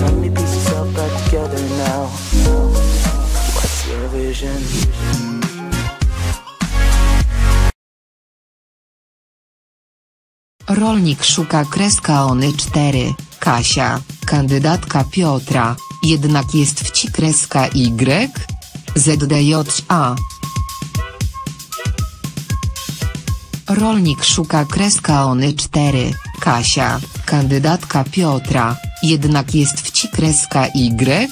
back together now. What's your vision? Rolnik szuka kreska Ony 4, Kasia, kandydatka Piotra, jednak jest wci kreska Y? ZDJA. Rolnik szuka kreska Ony 4, Kasia, kandydatka Piotra, jednak jest wci kreska Y?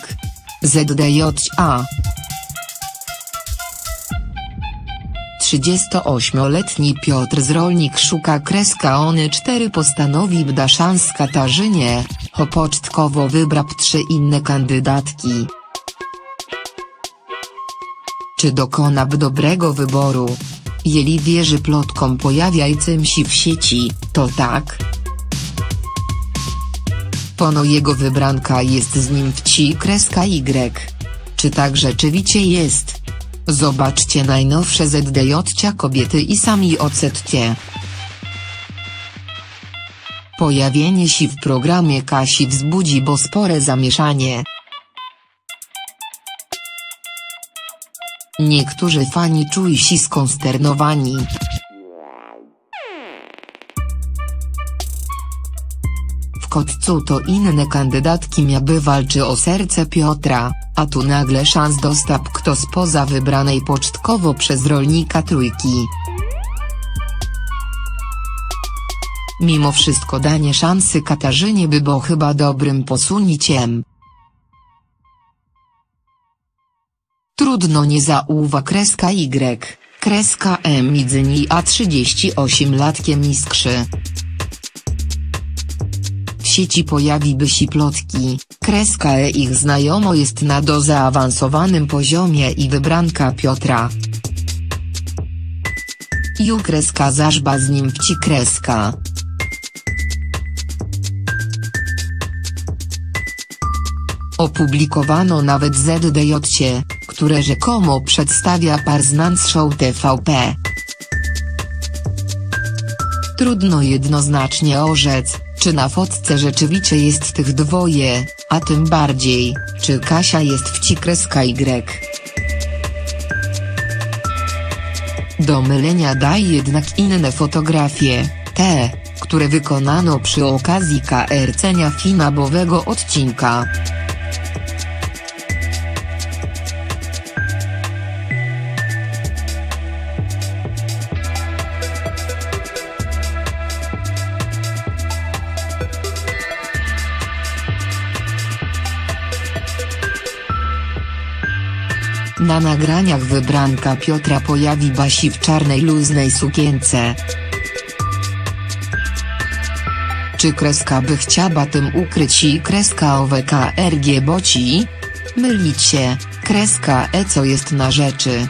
ZDJA. 38-letni Piotr z Rolnik szuka kreska Ony 4 postanowi bda szans Katarzynie, Chopocztkowo wybrał trzy inne kandydatki. Czy dokona dobrego wyboru? Jeli wierzy plotkom pojawiającym się w sieci, to tak. Pono jego wybranka jest z nim wci kreska Y. Czy tak rzeczywiście jest? Zobaczcie najnowsze ZDJ kobiety i sami ocetcie. Pojawienie się w programie Kasi wzbudzi bo spore zamieszanie. Niektórzy fani czuli się skonsternowani. Kotcu to inne kandydatki miały walczy o serce Piotra, a tu nagle szans dostał kto spoza wybranej pocztkowo przez rolnika trójki. Mimo wszystko danie szansy Katarzynie by było chyba dobrym posuniciem. Trudno nie zauwa kreska Y, kreska M Idzyni a 38 latkiem iskrzy. Sieci pojawiły się plotki, kreska E ich znajomo jest na do zaawansowanym poziomie i wybranka Piotra. Ju kreska zażba z nim wci kreska. Opublikowano nawet ZDJ, które rzekomo przedstawia Parznans Show TVP. Trudno jednoznacznie orzec, czy na fotce rzeczywiście jest tych dwoje, a tym bardziej, czy Kasia jest wci kreska Y. Do mylenia daj jednak inne fotografie, te, które wykonano przy okazji KRC-nia finabowego odcinka. Na nagraniach wybranka Piotra pojawi Basi w czarnej luźnej sukience. Czy kreska by chciała tym ukryć i kreska OWKRG boci? Mylić się, kreska E co jest na rzeczy.